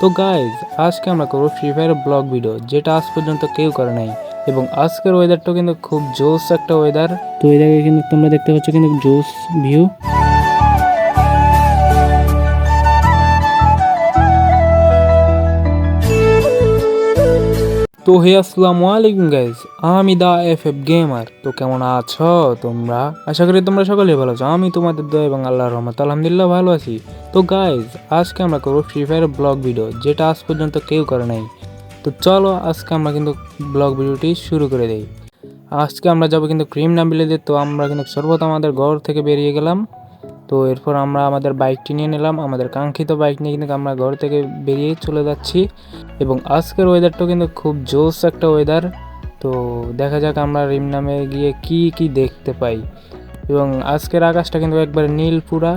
তো গাইজ আজকে আমরা করব ফ্রি ফায়ার ব্লগ ভিডিও যেটা আজ পর্যন্ত কেউ করে নাই। এবং আজকের ওয়েদারটা কিন্তু খুব জোস একটা ওয়েদার তো এই জায়গায় কিন্তু তোমরা দেখতে পাচ্ছ কিন্তু জোস ভিউ তো হে আসসালামু আলাইকুম গাইজ আমি দা এফ এফ গেমার তো কেমন আছো তোমরা? আশা করি তোমরা সকলেই ভালো আছো। আমি তোমাদের দয়া এবং আল্লাহর রহমত আলহামদুলিল্লাহ ভালো আছি। তো গাইজ আজকে আমরা করব ফ্রি ফায়ার ব্লগ ভিডিও যেটা আজ পর্যন্ত কেউ করে নাই। তো চলো, আজকে আমরা কিন্তু ব্লগ ভিডিওটি শুরু করে দেই। আজকে আমরা যাব কিন্তু ক্রিম নাম্বিলেতে তো আমরা কিন্তু সর্বত আমাদের ঘর থেকে বেরিয়ে গেলাম। তো এরপর আমরা আমাদের বাইকটি নিয়ে নিলাম, আমাদের কাঙ্ক্ষিত বাইক নিয়ে কিন্তু আমরা ঘর থেকে বেরিয়ে চলে যাচ্ছি। এবং আজকের ওয়েদারটাও কিন্তু খুব জোস একটা ওয়েদার তো দেখা যাক আমরা রিম নামে গিয়ে কি কি দেখতে পাই। এবং আজকের আকাশটা কিন্তু একবার নীল পুরা।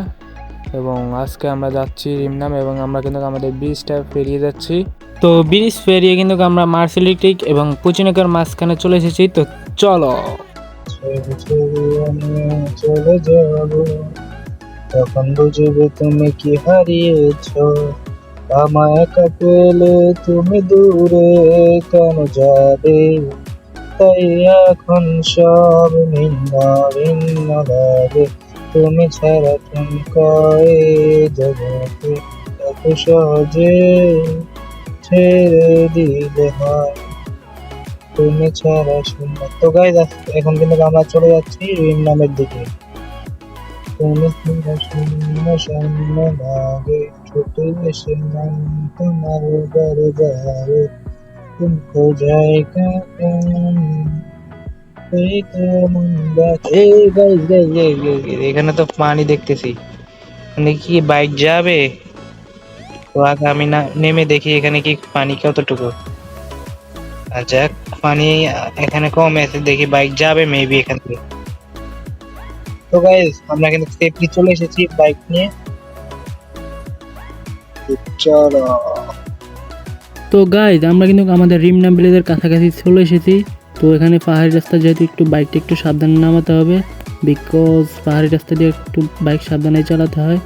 এবং আজকে আমরা যাচ্ছি রিমনাম এবং আমরা কিন্তু আমাদের ব্রিজটা পেরিয়ে যাচ্ছি। তো ব্রিজ পেরিয়ে কিন্তু আমরা মার্সেলিটিক এবং পুচিনকের মাঝখানে চলে এসেছি। তো চলো। চলে যাব তখন বুঝবে তুমি কি হারিয়েছ? আমায় একা পেলে তুমি দূরে কেন যাবে? তাই এখন সব ভিন্ন ভিন্ন লাগে তুমি ছাড়া ঠুমকায় জগতে এত সহজে ছেড়ে দিলে হয়। তুমি ছাড়া শূন্য। তো গাইজ এখন কিন্তু আমরা চলে যাচ্ছি রিম নামের দিকে। তুমি ছাড়া শূন্য শূন্য লাগে ছুটে এসে নাম তোমার বারে যাবে। তুমি খোঁজাই কান এখানে তো পানি দেখতেছি। মানে কি বাইক যাবে? আমি না, নেমে দেখি এখানে কি পানি কতটুকু। যাক, পানি এখানে কম আছে, দেখি বাইক যাবে মেবি এখান থেকে। তো গাইস আমরা কিন্তু সেফলি চলে এসেছি বাইক নিয়ে। চলো। তো গাইজ আমরা কিন্তু আমাদের রিম নাম্বিলেদের কাছাকাছি চলে এসেছি। তো এখানে পাহাড়ি রাস্তা যেহেতু একটু বাইকটা একটু সাবধানে নামাতে হবে বিকজ পাহাড়ি রাস্তা দিয়ে একটু বাইক সাবধানে চালাতে হয়।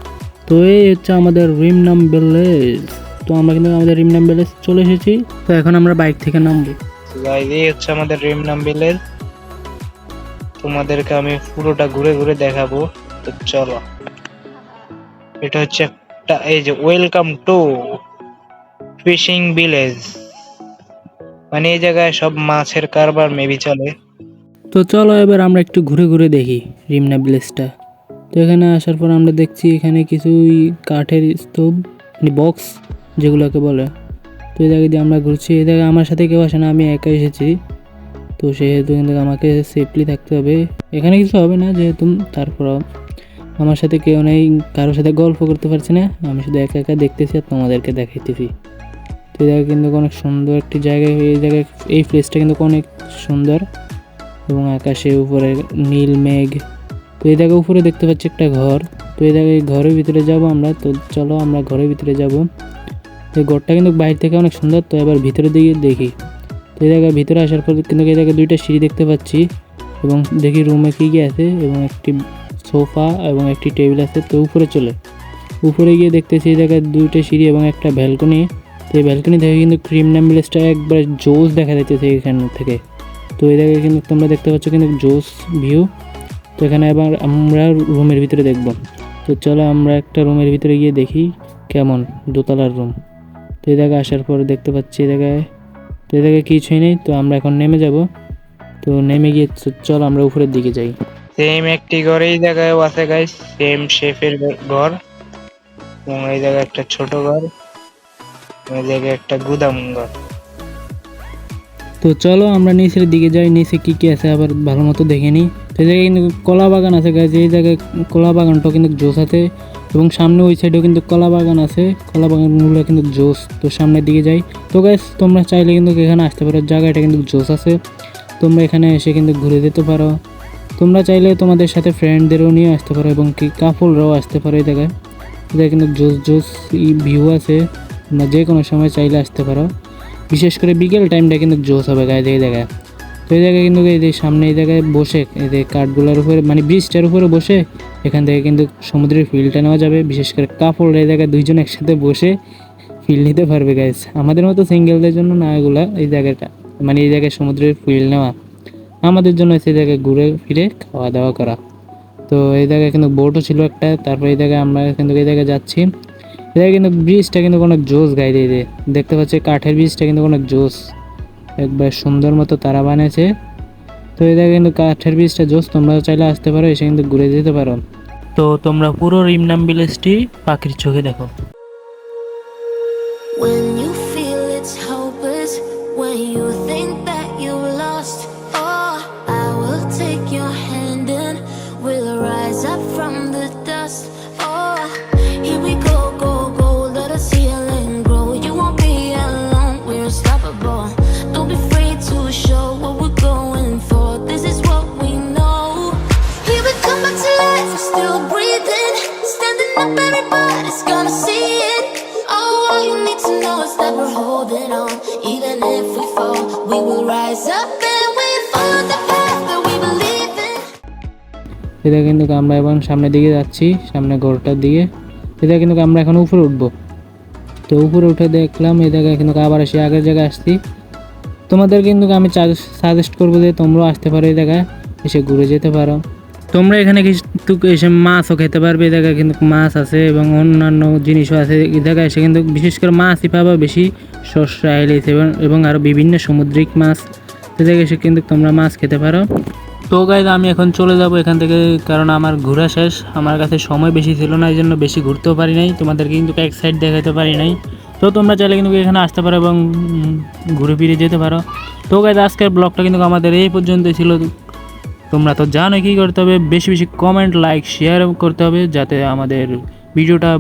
তো এই হচ্ছে আমাদের রিম নাম ভিলেজ। তো আমরা কিন্তু আমাদের রিম নাম ভিলেজ চলে এসেছি। তো এখন আমরা বাইক থেকে নামবো। এই হচ্ছে আমাদের রিম নাম ভিলেজ। তোমাদেরকে আমি পুরোটা ঘুরে ঘুরে দেখাবো। তো চলো। এটা হচ্ছে একটা, এই যে ওয়েলকাম টু ফিশিং ভিলেজ মানে এই জায়গায় সব মাছের কারবার মেবি চলে। তো চলো এবার আমরা একটু ঘুরে ঘুরে দেখি রিমনা ভিলেজটা। তো এখানে আসার পর আমরা দেখছি এখানে কিছুই কাঠের স্তূপ মানে বক্স যেগুলোকে বলে। তো এই জায়গায় দিয়ে আমরা ঘুরছি। এই জায়গায় আমার সাথে কেউ আসে না, আমি একা এসেছি। তো সেহেতু কিন্তু আমাকে সেফলি থাকতে হবে। এখানে কিছু হবে না যেহেতু তারপরও আমার সাথে কেউ নেই, কারোর সাথে গল্প করতে পারছি না। আমি শুধু একা একা দেখতেছি আর তোমাদেরকে দেখাইতেছি। তো এই জায়গায় কিন্তু অনেক সুন্দর একটি জায়গায় এই জায়গায়, এই প্লেসটা কিন্তু অনেক সুন্দর এবং আকাশে উপরে নীল মেঘ। তো এই জায়গায় উপরে দেখতে পাচ্ছি একটা ঘর। তো এই জায়গায় ঘরের ভিতরে যাব আমরা। তো চলো আমরা ঘরের ভিতরে যাব। এই ঘরটা কিন্তু বাইরে থেকে অনেক সুন্দর। তো এবার ভিতরে দিকে দেখি। তো এই জায়গায় ভিতরে আসার পর কিন্তু এই জায়গায় দুইটা সিঁড়ি দেখতে পাচ্ছি এবং দেখি রুমে কী কী আছে এবং একটি সোফা এবং একটি টেবিল আছে। তো উপরে চলে। উপরে গিয়ে দেখতেছি এই জায়গায় দুইটা সিঁড়ি এবং একটা ব্যালকনি তো এই ব্যালকনি থেকে কিন্তু ক্রিম ন্যাম্বুলেন্সটা একবার জোস দেখা যাইতেছে এখান থেকে। তো এই জায়গায় কিন্তু তোমরা দেখতে পাচ্ছ কিন্তু জোস ভিউ তো এখানে এবার আমরা রুমের ভিতরে দেখব। তো চলো আমরা একটা রুমের ভিতরে গিয়ে দেখি কেমন দোতলার রুম তো এই জায়গায় আসার পর দেখতে পাচ্ছি এই জায়গায়, তো এই জায়গায় কিছুই নেই। তো আমরা এখন নেমে যাব। তো নেমে গিয়ে চলো আমরা উপরের দিকে যাই। সেম একটি ঘর এই জায়গায়ও আছে গাইস সেম শেফের ঘর। এবং এই জায়গায় একটা ছোট ঘর। জায়গায় একটা গুদাম ঘর। তো চলো আমরা নিচের দিকে যাই, নিচে কি কি আছে আবার ভালো মতো দেখে নিই। তো এই জায়গায় কিন্তু কলা বাগান আছে গাছ এই জায়গায় কলা বাগানটাও কিন্তু জোস আছে এবং সামনে ওই সাইডেও কিন্তু কলা বাগান আছে। কলা বাগানগুলো কিন্তু জোস তো সামনের দিকে যাই। তো গাছ তোমরা চাইলে কিন্তু এখানে আসতে পারো, জায়গাটা কিন্তু জোস আছে। তোমরা এখানে এসে কিন্তু ঘুরে যেতে পারো। তোমরা চাইলে তোমাদের সাথে ফ্রেন্ডদেরও নিয়ে আসতে পারো এবং কি কাপলরাও আসতে পারো এই জায়গায়। এদের কিন্তু জোস জোস ভিউ আছে। তোমরা যে কোনো সময় চাইলে আসতে পারো। বিশেষ করে বিকেল টাইমটা কিন্তু জোস হবে গায়ে এই জায়গায়। তো এই জায়গায় কিন্তু এই যে সামনে এই জায়গায় বসে, এই যে কাঠগুলোর উপরে মানে ব্রিজটার উপরে বসে, এখান থেকে কিন্তু সমুদ্রের ফিলটা নেওয়া যাবে। বিশেষ করে কাপড় এই জায়গায় দুইজন একসাথে বসে ফিল নিতে পারবে গাইস আমাদের মতো সিঙ্গেলদের জন্য না এগুলা, এই জায়গাটা মানে এই জায়গায় সমুদ্রের ফিল নেওয়া। আমাদের জন্য সেই জায়গায় ঘুরে ফিরে খাওয়া দাওয়া করা। তো এই জায়গায় কিন্তু বোটও ছিল একটা, তারপর এই জায়গায় আমরা কিন্তু এই জায়গায় যাচ্ছি। জায়গায় কিন্তু ব্রিজটা কিন্তু অনেক জোস গাই দিয়ে দেখতে পাচ্ছি কাঠের ব্রিজটা কিন্তু অনেক জোস একবার সুন্দর মতো তারা বানিয়েছে। তো জায়গায় কিন্তু কাঠের ব্রিজটা জোস তোমরা চাইলে আসতে পারো এসে কিন্তু ঘুরে যেতে পারো। তো তোমরা পুরো রিমনাম ভিলেজটি পাখির চোখে দেখো। Oh, we'll. এটা কিন্তু আমরা এখন সামনের দিকে যাচ্ছি, সামনে ঘরটার দিকে। এটা কিন্তু আমরা এখন উপরে উঠবো। তো উপরে উঠে দেখলাম এই জায়গায় কিন্তু আবার এসে আগের জায়গায় আসছি। তোমাদের কিন্তু আমি সাজেস্ট করব যে তোমরাও আসতে পারো এই জায়গায়, এসে ঘুরে যেতে পারো। তোমরা এখানে কিন্তু এসে মাছও খেতে পারবে, এই জায়গায় কিন্তু মাছ আছে এবং অন্যান্য জিনিসও আছে। এই জায়গায় এসে কিন্তু বিশেষ করে মাছই পাবা বেশি শস্য আইলিস এবং এবং আরও বিভিন্ন সামুদ্রিক মাছ। এই জায়গায় এসে কিন্তু তোমরা মাছ খেতে পারো। তো গাইজ আমি এখন চলে যাব এখান থেকে, কারণ আমার ঘোরা শেষ। আমার কাছে সময় বেশি ছিল না এই জন্য বেশি ঘুরতেও পারি নাই। তোমাদেরকে কিন্তু এক সাইড দেখাতে পারি নাই। তো তোমরা চাইলে কিন্তু এখানে আসতে পারো এবং ঘুরে ফিরে যেতে পারো। তো গাইজ আজকের ব্লগটা কিন্তু আমাদের এই পর্যন্তই ছিল। তোমরা তো জানো কী করতে হবে। বেশি বেশি কমেন্ট লাইক শেয়ার করতে হবে যাতে আমাদের ভিডিওটা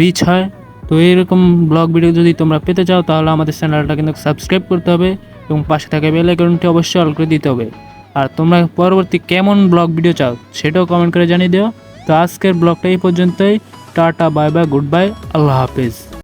রিচ হয়। তো এরকম ব্লগ ভিডিও যদি তোমরা পেতে চাও, তাহলে আমাদের চ্যানেলটা কিন্তু সাবস্ক্রাইব করতে হবে এবং পাশে থাকা বেল আইকনটি অবশ্যই অল করে দিতে হবে। আর তোমরা পরবর্তী কেমন ব্লগ ভিডিও চাও সেটাও কমেন্ট করে জানিয়ে দিও। তো আজকের ব্লগটা এই পর্যন্তই। Tata bye bye good bye আল্লাহ হাফিজ।